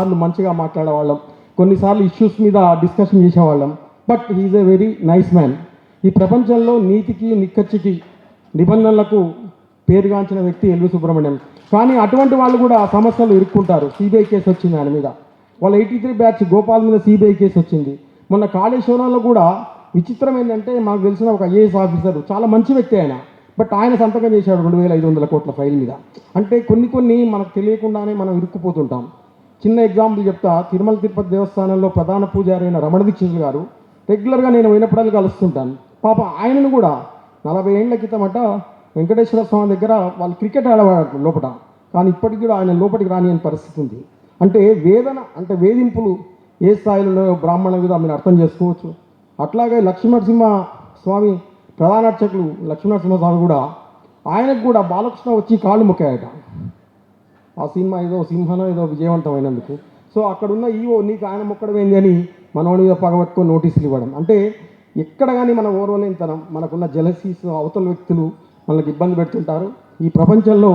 కొన్నిసార్లు మంచిగా మాట్లాడేవాళ్ళం. కొన్నిసార్లు ఇష్యూస్ మీద డిస్కషన్ చేసేవాళ్ళం. But he's a very nice man ఈ ప్రపంచంలో నీతికి నిక్కచ్చికి నిబంధనలకు పేరుగాంచిన వ్యక్తి ఎల్వి సుబ్రహ్మణ్యం. కానీ అటువంటి వాళ్ళు కూడా సమస్యలు ఇరుక్కుంటారు. సిబిఐ కేసు వచ్చింది ఆయన మీద. వాళ్ళ ఎయిటీ త్రీ బ్యాచ్ గోపాల్ మీద సిబిఐ కేసు వచ్చింది. మొన్న కాళేశ్వరంలో కూడా విచిత్రం ఏంటంటే మాకు తెలిసిన ఒక ఐఏఎస్ ఆఫీసర్ చాలా మంచి వ్యక్తి ఆయన. బట్ ఆయన సంతకం చేశాడు రెండు వేల ఐదు వందల కోట్ల ఫైల్ మీద. అంటే కొన్ని కొన్ని మనకు తెలియకుండానే మనం ఇరుక్కుపోతుంటాం. చిన్న ఎగ్జాంపుల్ చెప్తా. తిరుమల తిరుపతి దేవస్థానంలో ప్రధాన పూజారి అయిన రమణ దీక్షితులు గారు రెగ్యులర్గా నేను పోయినప్పుడల్లా కలుస్తుంటాను. పాప ఆయనను కూడా నలభై ఏళ్ళ క్రితమట వెంకటేశ్వర స్వామి దగ్గర వాళ్ళు క్రికెట్ ఆడవాడు లోపల కానీ ఇప్పటికి కూడా ఆయన లోపలికి రాని పరిస్థితి ఉంది. అంటే వేదన అంటే వేధింపులు ఏ స్థాయిలో బ్రాహ్మణ మీద మీరు అర్థం చేసుకోవచ్చు. అట్లాగే లక్ష్మీనరసింహ స్వామి ప్రధాన అర్చకులు లక్ష్మీనరసింహ స్వామి కూడా ఆయనకు కూడా బాలకృష్ణ వచ్చి కాళ్ళు మొక్కాయట. ఆ సినిమా ఏదో సింహనో ఏదో విజయవంతమైనందుకు. సో అక్కడున్న ఈవో నీకు ఆయన మొక్కడమేంది అని మనవాడి మీద పగబట్టుకొని నోటీసులు ఇవ్వడం. అంటే ఎక్కడ కానీ మన ఓర్వలేనితనం. మనకున్న జలసీస్ అవతల వ్యక్తులు మనకి ఇబ్బంది పెడుతుంటారు. ఈ ప్రపంచంలో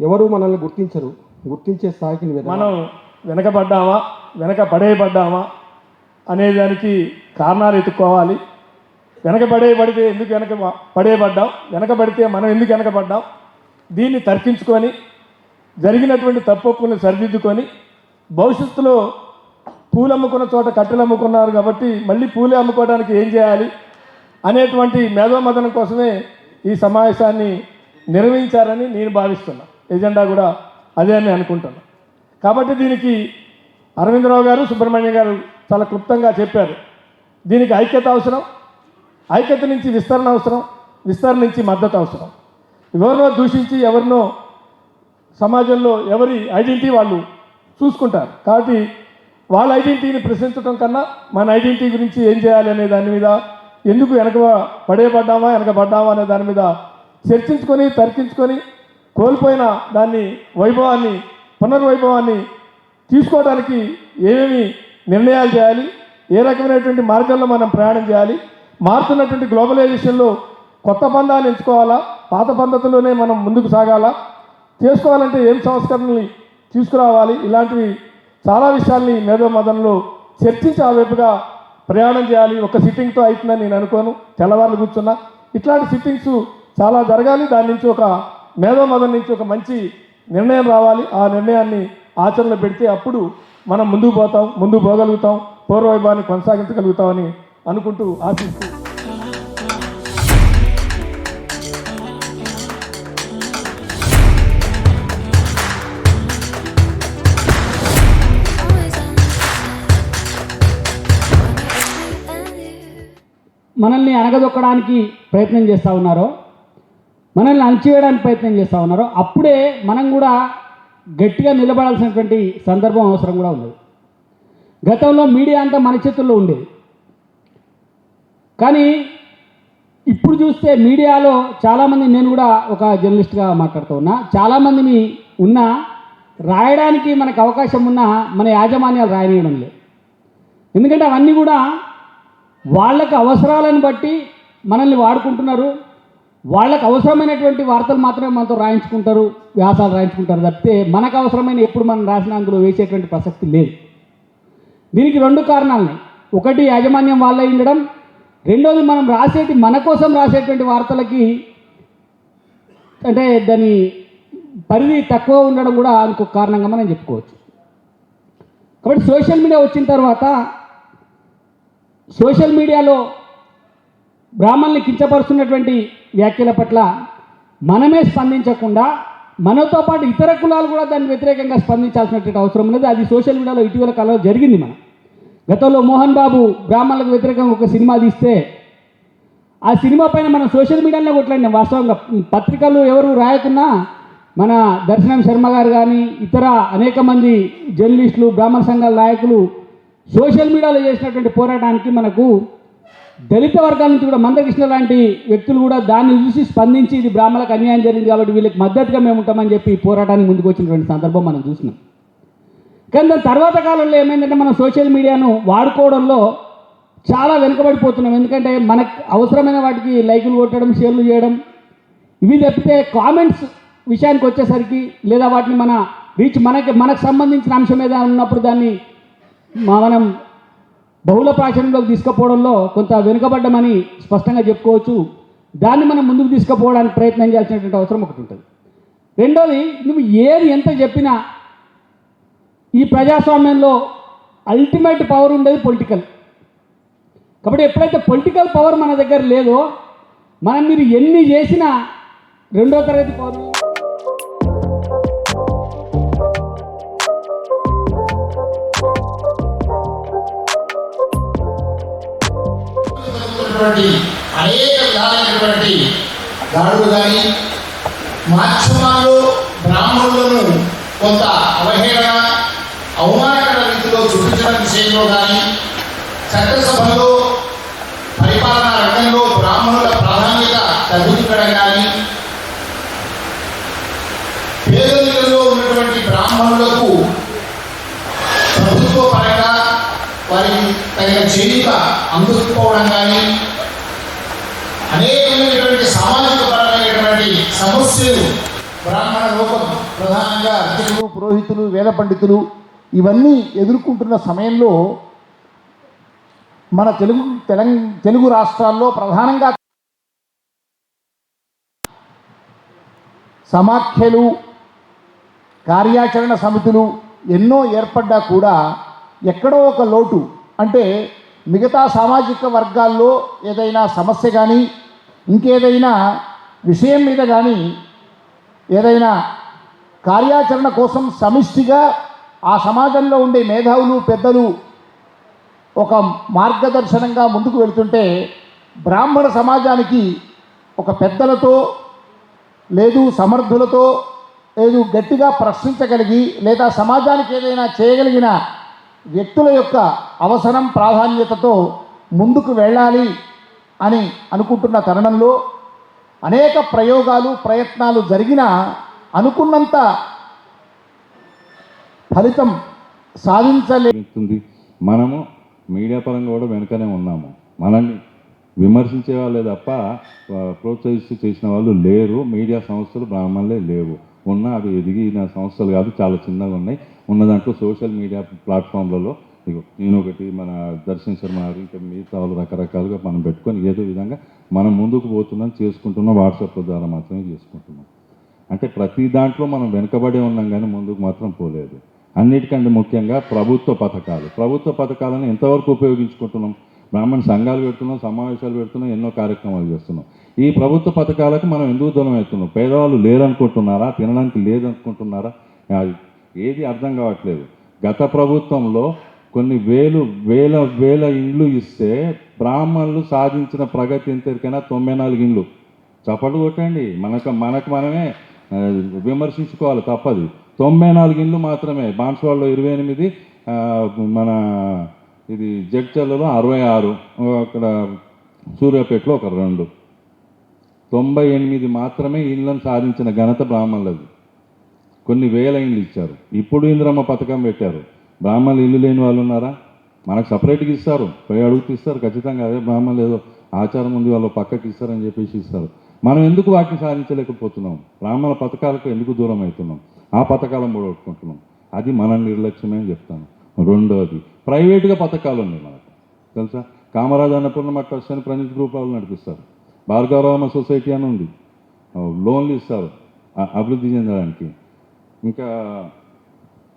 ఎవరు మనల్ని గుర్తించరు. గుర్తించే స్థాయికి మనం వెనకబడ్డామా? వెనక పడేయబడ్డామా అనేదానికి కారణాలు ఎత్తుక్కోవాలి. వెనక పడేయబడితే ఎందుకు వెనక పడేయబడ్డాం వెనకబడితే మనం ఎందుకు వెనకబడ్డాం దీన్ని తర్కించుకొని జరిగినటువంటి తప్పకుండా సరిదిద్దుకొని భవిష్యత్తులో పూలు అమ్ముకున్న చోట కట్టెలు అమ్ముకున్నారు కాబట్టి మళ్ళీ పూలే అమ్ముకోవడానికి ఏం చేయాలి అనేటువంటి మేధోమదనం కోసమే ఈ సమావేశాన్ని నిర్వహించారని నేను భావిస్తున్నా. ఎజెండా కూడా అదే అని అనుకుంటున్నా. కాబట్టి దీనికి అరవిందరావు గారు సుబ్రహ్మణ్యం గారు చాలా క్లుప్తంగా చెప్పారు. దీనికి ఐక్యత అవసరం ఐక్యత నుంచి విస్తరణ అవసరం విస్తరణ నుంచి మద్దతు అవసరం. ఎవరినో దూషించి ఎవరినో సమాజంలో ఎవరి ఐడెంటిటీ వాళ్ళు చూసుకుంటారు. కాబట్టి వాళ్ళ ఐడెంటిటీని ప్రశ్నించడం కన్నా మన ఐడెంటిటీ గురించి ఏం చేయాలి అనే దాని మీద ఎందుకు వెనక పడేయబడ్డామా వెనకబడ్డామా అనే దాని మీద చర్చించుకొని తర్కించుకొని కోల్పోయిన దాన్ని వైభవాన్ని పునర్వైభవాన్ని తీసుకోవడానికి ఏమేమి నిర్ణయాలు చేయాలి ఏ రకమైనటువంటి మార్గంలో మనం ప్రయాణం చేయాలి మారుతున్నటువంటి గ్లోబలైజేషన్లో కొత్త పందాలు ఎంచుకోవాలా పాత పద్ధతిలోనే మనం ముందుకు సాగాలా చేసుకోవాలంటే ఏం సంస్కరణలు తీసుకురావాలి? ఇలాంటివి చాలా విషయాల్ని మేధో మదనలో చర్చించి ఆ వైపుగా ప్రయాణం చేయాలి. ఒక సిట్టింగ్తో అవుతుందని నేను అనుకోను. తెల్లవారులు కూర్చున్నా. ఇట్లాంటి సిట్టింగ్స్ చాలా జరగాలి. దాని నుంచి ఒక మేధో మదన్ నుంచి ఒక మంచి నిర్ణయం రావాలి. ఆ నిర్ణయాన్ని ఆచరణలో పెడితే అప్పుడు మనం ముందుకు పోతాం ముందుకు పోగలుగుతాం పూర్వవైభవాన్ని కొనసాగించగలుగుతామని అనుకుంటూ ఆశిస్తూ మనల్ని అణగదొక్కడానికి ప్రయత్నం చేస్తూ ఉన్నారో మనల్ని అణచివేయడానికి ప్రయత్నం చేస్తూ ఉన్నారో అప్పుడే మనం కూడా గట్టిగా నిలబడాల్సినటువంటి సందర్భం అవసరం కూడా ఉంది. గతంలో మీడియా అంతా మన చేతుల్లో ఉండేది. కానీ ఇప్పుడు చూస్తే మీడియాలో చాలామంది నేను కూడా ఒక జర్నలిస్ట్గా మాట్లాడుతూ ఉన్నా చాలామందిని ఉన్నా రాయడానికి మనకు అవకాశం ఉన్నా మన యాజమాన్యాలు రాయనీయడం లేదు. ఎందుకంటే అవన్నీ కూడా వాళ్ళకి అవసరాలను బట్టి మనల్ని వాడుకుంటున్నారు. వాళ్ళకి అవసరమైనటువంటి వార్తలు మాత్రమే మనతో రాయించుకుంటారు వ్యాసాలు రాయించుకుంటారు తప్పితే మనకు అవసరమైన ఎప్పుడు మనం రాసిన అందులో వేసేటువంటి ప్రసక్తి లేదు. దీనికి రెండు కారణాలు ఒకటి యాజమాన్యం వాళ్ళే ఉండడం రెండోది మనం రాసేటి మన కోసం రాసేటువంటి వార్తలకి అంటే దాని పరిధి తక్కువ ఉండడం కూడా ఇంకొక కారణంగా మనం చెప్పుకోవచ్చు. కాబట్టి సోషల్ మీడియా వచ్చిన తర్వాత సోషల్ మీడియాలో బ్రాహ్మణ్ని కించపరుస్తున్నటువంటి వ్యాఖ్యల పట్ల మనమే స్పందించకుండా మనతో పాటు ఇతర కులాలు కూడా దాన్ని వ్యతిరేకంగా స్పందించాల్సినటువంటి అవసరం ఉన్నది. అది సోషల్ మీడియాలో ఇటీవల కాలంలో జరిగింది మనం గతంలో మోహన్ బాబు బ్రాహ్మణులకు వ్యతిరేకంగా ఒక సినిమా తీస్తే ఆ సినిమా పైన మనం సోషల్ మీడియాలో కొట్లాడినాం. వాస్తవంగా పత్రికలు ఎవరు రాయకున్నా మన దర్శనం శర్మ గారు కానీ ఇతర అనేక మంది జర్నలిస్టులు బ్రాహ్మణ సంఘాల నాయకులు సోషల్ మీడియాలో చేసినటువంటి పోరాటానికి మనకు దళిత వర్గాల నుంచి కూడా మందకృష్ణ లాంటి వ్యక్తులు కూడా దాన్ని చూసి స్పందించి ఇది బ్రాహ్మణులకు అన్యాయం జరిగింది కాబట్టి వీళ్ళకి మద్దతుగా మేము ఉంటామని చెప్పి ఈ పోరాటానికి ముందుకు వచ్చినటువంటి సందర్భం మనం చూసినాం. కానీ దాని తర్వాత కాలంలో ఏమైందంటే మనం సోషల్ మీడియాను వాడుకోవడంలో చాలా వెనుకబడిపోతున్నాం. ఎందుకంటే మనకు అవసరమైన వాటికి లైకులు కొట్టడం షేర్లు చేయడం ఇవి తప్పితే కామెంట్స్ విషయానికి వచ్చేసరికి లేదా వాటిని మన రీచ్ మనకి మనకు సంబంధించిన అంశం ఏదైనా ఉన్నప్పుడు దాన్ని మనం బహుళ ప్రాచుర్యంలోకి తీసుకుపోవడంలో కొంత వెనుకబడ్డమని స్పష్టంగా చెప్పుకోవచ్చు. దాన్ని మనం ముందుకు తీసుకుపోవడానికి ప్రయత్నం చేయాల్సినటువంటి అవసరం ఒకటి ఉంటుంది. రెండోది నువ్వు ఏది ఎంత చెప్పినా ఈ ప్రజాస్వామ్యంలో అల్టిమేట్ పవర్ ఉండేది పొలిటికల్ కాబట్టి ఎప్పుడైతే పొలిటికల్ పవర్ మన దగ్గర లేదో మనం మీరు ఎన్ని చేసినా రెండో తరగతి పవర్ ఉన్నటువంటి అనేక విధాలైనటువంటి దాడులు కానీ మాధ్యమాల్లో బ్రాహ్మణులను కొంత అవహేళన అవమానకర రీతిలో చూపించడం విషయంలో కానీ చట్టసభలో పరిపాలనా రంగంలో బ్రాహ్మణుల ప్రాధాన్యత తగ్గించడం కానీ పేదరికంలో ఉన్నటువంటి బ్రాహ్మణులకు ప్రభుత్వ పరంగా వారికి తగిన చేయుత అందుకోవడం కానీ సమస్యలు బ్రాహ్మణ లోకం ప్రధానంగా అర్చకులు పురోహితులు వేద పండితులు ఇవన్నీ ఎదుర్కొంటున్న సమయంలో మన తెలుగు తెలంగ తెలుగు రాష్ట్రాల్లో ప్రధానంగా సమాఖ్యలు కార్యాచరణ సమితులు ఎన్నో ఏర్పడ్డా కూడా ఎక్కడో ఒక లోటు. అంటే మిగతా సామాజిక వర్గాల్లో ఏదైనా సమస్య కానీ ఇంకేదైనా విషయం మీద కానీ ఏదైనా కార్యాచరణ కోసం సమిష్టిగా ఆ సమాజంలో ఉండే మేధావులు పెద్దలు ఒక మార్గదర్శనంగా ముందుకు వెళ్తుంటే బ్రాహ్మణ సమాజానికి ఒక పెద్దలతో లేదు సమర్థులతో లేదు గట్టిగా ప్రశ్నించగలిగి లేదా సమాజానికి ఏదైనా చేయగలిగిన వ్యక్తుల యొక్క అవసరం ప్రాధాన్యతతో ముందుకు వెళ్ళాలి అని అనుకుంటున్న తరుణంలో అనేక ప్రయోగాలు ప్రయత్నాలు జరిగినా అనుకున్నంత ఫలితం సాధించలేదు మనము మీడియా పరంగా కూడా వెనుకనే ఉన్నాము. మనల్ని విమర్శించే వాళ్ళే తప్ప ప్రోత్సహిస్తూ చేసిన వాళ్ళు లేరు. మీడియా సంస్థలు బ్రాహ్మణులే లేవు. ఉన్న అవి ఎదిగిన సంస్థలు కాదు చాలా చిన్నగా ఉన్నాయి. ఉన్న దాంట్లో సోషల్ మీడియా ప్లాట్ఫామ్లలో నేను ఒకటి మన దర్శన్ శర్మ ఇంకా మిగతా వాళ్ళు రకరకాలుగా మనం పెట్టుకొని ఏదో విధంగా మనం ముందుకు పోతున్నాం చేసుకుంటున్నాం వాట్సాప్ ద్వారా మాత్రమే చేసుకుంటున్నాం. అంటే ప్రతి దాంట్లో మనం వెనుకబడే ఉన్నాం కానీ ముందుకు మాత్రం పోలేదు. అన్నిటికంటే ముఖ్యంగా ప్రభుత్వ పథకాలు. ప్రభుత్వ పథకాలను ఎంతవరకు ఉపయోగించుకుంటున్నాం? బ్రాహ్మణ సంఘాలు పెడుతున్నాం సమావేశాలు పెడుతున్నాం ఎన్నో కార్యక్రమాలు చేస్తున్నాం. ఈ ప్రభుత్వ పథకాలకు మనం ఎందుకు దూరం అవుతున్నాం? పేదవాళ్ళు లేరనుకుంటున్నారా? తినడానికి లేదనుకుంటున్నారా? ఏది అర్థం కావట్లేదు. గత ప్రభుత్వంలో కొన్ని వేలు వేల వేల ఇండ్లు ఇస్తే బ్రాహ్మణులు సాధించిన ప్రగతి ఎంతకైనా తొంభై నాలుగు ఇండ్లు. చప్పట్లు కొట్టండి. మనకు మనకు మనమే విమర్శించుకోవాలి తప్పది. తొంభై నాలుగు ఇండ్లు మాత్రమే. బాన్స్వాడలో ఇరవై ఎనిమిది మన ఇది జడ్చర్లలో అరవై ఆరు అక్కడ సూర్యాపేటలో ఒక రెండు. తొంభై ఎనిమిది మాత్రమే ఇళ్ళను సాధించిన ఘనత బ్రాహ్మణులది. కొన్ని వేల ఇండ్లు ఇచ్చారు. ఇప్పుడు ఇంద్రమ్మ పథకం పెట్టారు. బ్రాహ్మణులు ఇల్లు లేని వాళ్ళు ఉన్నారా? మనకు సపరేట్గా ఇస్తారు. పోయి అడుగుతూ ఇస్తారు. ఖచ్చితంగా అదే బ్రాహ్మణ ఏదో ఆచారం ఉంది వాళ్ళు పక్కకి ఇస్తారని చెప్పేసి ఇస్తారు. మనం ఎందుకు వాటిని సాధించలేకపోతున్నాం? బ్రాహ్మణ పథకాలకు ఎందుకు దూరం అవుతున్నాం? ఆ పథకాలను మూడగొట్టుకుంటున్నాం. అది మన నిర్లక్ష్యమే అని చెప్తాను. రెండోది ప్రైవేటుగా పథకాలు ఉన్నాయి మనకు. తెలుసా? కామరాజ్ అన్నపూర్ణమ ట్రస్ట్ అని ప్రణీత్ గ్రూప్ వాళ్ళు నడిపిస్తారు. భార్గవరామ సొసైటీ అని ఉంది. లోన్లు ఇస్తారు అభివృద్ధి చెందడానికి. ఇంకా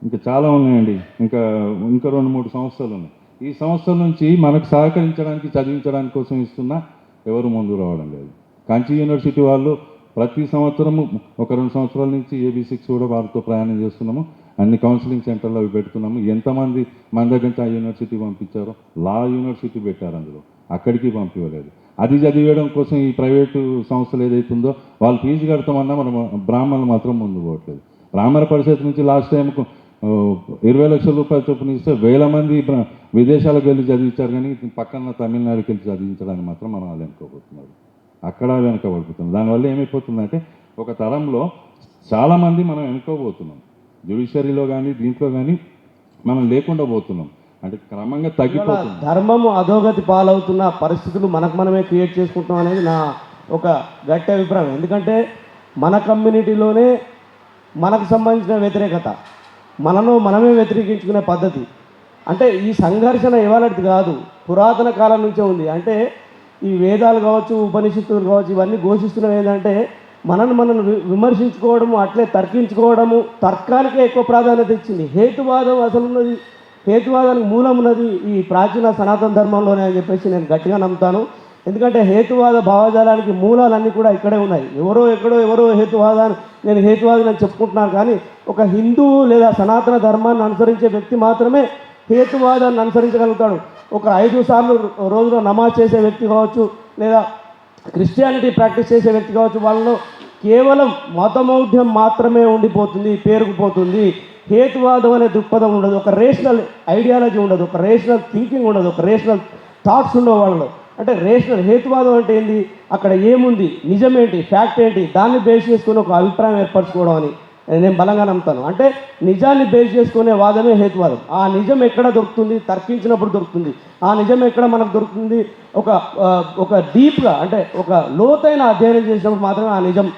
ఇంకా చాలా ఉన్నాయండి. ఇంకా ఇంకా రెండు మూడు సంస్థలు ఉన్నాయి. ఈ సంస్థల నుంచి మనకు సహకరించడానికి చదివించడానికి కోసం ఇస్తున్నా ఎవరు ముందు రావడం లేదు. కాంచీ యూనివర్సిటీ వాళ్ళు ప్రతి సంవత్సరము ఒక రెండు సంవత్సరాల నుంచి ఏబీ సిక్స్ కూడా వారితో ప్రయాణం చేస్తున్నాము. అన్ని కౌన్సిలింగ్ సెంటర్లు అవి పెడుతున్నాము. ఎంతమంది మన దగ్గర ఆ యూనివర్సిటీ పంపించారో లా యూనివర్సిటీ పెట్టారు అందులో. అక్కడికి పంపించలేదు అది చదివేయడం కోసం ఈ ప్రైవేటు సంస్థలు ఏదైతుందో వాళ్ళు ఫీజు కడతామన్నా మనం బ్రాహ్మణులు మాత్రం ముందు పోవట్లేదు. బ్రాహ్మణ పరిషత్ నుంచి లాస్ట్ టైం ఇరవై లక్షల రూపాయలు చొప్పున ఇస్తే వేల మంది విదేశాలకు వెళ్ళి చదివించారు కానీ పక్కన తమిళనాడుకి వెళ్ళి చదివించడానికి మాత్రం మనం వాళ్ళు వెనుకోబోతున్నారు అక్కడ వెనుకబడిపోతున్నాం దానివల్ల ఏమైపోతుందంటే ఒక తరంలో చాలామంది మనం వెనుకోబోతున్నాం. జ్యుడిషియరీలో కానీ దీంట్లో కానీ మనం లేకుండా పోతున్నాం. అంటే క్రమంగా తగ్గిపోతుంది ధర్మము అధోగతి పాలవుతున్న పరిస్థితులు మనకు మనమే క్రియేట్ చేసుకుంటున్నాం అనేది నా ఒక గట్టి అభిప్రాయం. ఎందుకంటే మన కమ్యూనిటీలోనే మనకు సంబంధించిన వ్యతిరేకత. మనను మనమే వ్యతిరేకించుకునే పద్ధతి. అంటే ఈ సంఘర్షణ ఇవాళది కాదు. పురాతన కాలం నుంచే ఉంది. అంటే ఈ వేదాలు కావచ్చు ఉపనిషత్తులు కావచ్చు ఇవన్నీ ఘోషిస్తున్నవి ఏంటంటే మనను మనం వి- విమర్శించుకోవడము అట్లే తర్కించుకోవడము తర్కానికే ఎక్కువ ప్రాధాన్యత ఇచ్చింది. హేతువాదం అసలు ఉన్నది హేతువాదానికి మూలం ఉన్నది ఈ ప్రాచీన సనాతన ధర్మంలోనే అని చెప్పేసి నేను గట్టిగా నమ్ముతాను. ఎందుకంటే హేతువాద భావజాలానికి మూలాలన్నీ కూడా ఇక్కడే ఉన్నాయి. ఎవరో ఎక్కడో ఎవరో హేతువాదాన్ని నేను హేతువాదని చెప్పుకుంటున్నాను కానీ ఒక హిందూ లేదా సనాతన ధర్మాన్ని అనుసరించే వ్యక్తి మాత్రమే హేతువాదాన్ని అనుసరించగలుగుతాడు. ఒక ఐదు సార్లు రోజులో నమాజ్ చేసే వ్యక్తి కావచ్చు లేదా క్రిస్టియానిటీ ప్రాక్టీస్ చేసే వ్యక్తి కావచ్చు వాళ్ళలో కేవలం మతమౌఢ్యం మాత్రమే ఉండిపోతుంది పేరుకుపోతుంది. హేతువాదం అనే దృక్పథం ఉండదు ఒక రేషనల్ ఐడియాలజీ ఉండదు ఒక రేషనల్ థింకింగ్ ఉండదు ఒక రేషనల్ థాట్స్ ఉండవు వాళ్ళలో. అంటే రేషనల్ హేతువాదం అంటే ఏంది? అక్కడ ఏముంది? నిజమేంటి? ఫ్యాక్ట్ ఏంటి? దాన్ని బేస్ చేసుకుని ఒక అభిప్రాయం ఏర్పరచుకోవడం అని. నేను బలంగా నమ్ముతాను. అంటే నిజాన్ని బేస్ చేసుకునే వాదమే హేతువాదం. ఆ నిజం ఎక్కడ దొరుకుతుంది? తర్కించినప్పుడు దొరుకుతుంది. ఆ నిజం ఎక్కడ మనకు దొరుకుతుంది? ఒక ఒక డీప్గా అంటే ఒక లోతైన అధ్యయనం చేసినప్పుడు మాత్రమే ఆ నిజం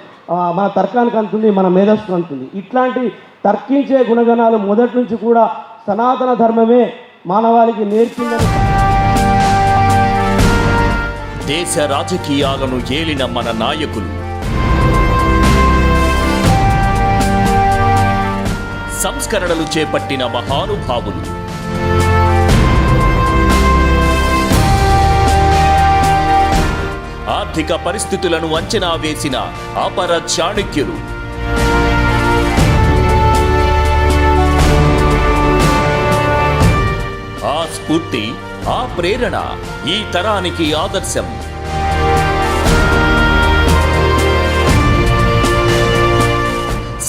మన తర్కానికి అందుతుంది మన మేధస్సుకు అందుతుంది. ఇట్లాంటి తర్కించే గుణగణాలు మొదటి నుంచి కూడా సనాతన ధర్మమే మానవాళికి నేర్పిందని దేశ రాజకీయాలను ఏలిన మన నాయకులు. సంస్కరణలు చేపట్టిన మహానుభావులు. ఆర్థిక పరిస్థితులను అంచనా వేసిన అపర చాణక్యులు. ఆ స్ఫూర్తి ఆ ప్రేరణ ఈ తరానికి ఆదర్శం.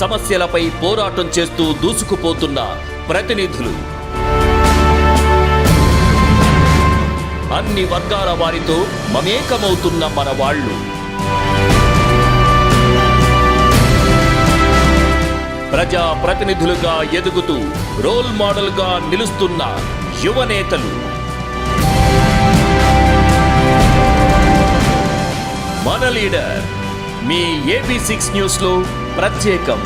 సమస్యలపై పోరాటం చేస్తూ దూసుకుపోతున్న ప్రతినిధులు. అన్ని వర్గాల వారితో మమేకమవుతున్న మన వాళ్ళు. ప్రజా ప్రతినిధులుగా ఎదుగుతూ రోల్ మోడల్గా నిలుస్తున్న యువనేతలు మన లీడర్ మీ ఏబీ సిక్స్ న్యూస్లో ప్రత్యేకం.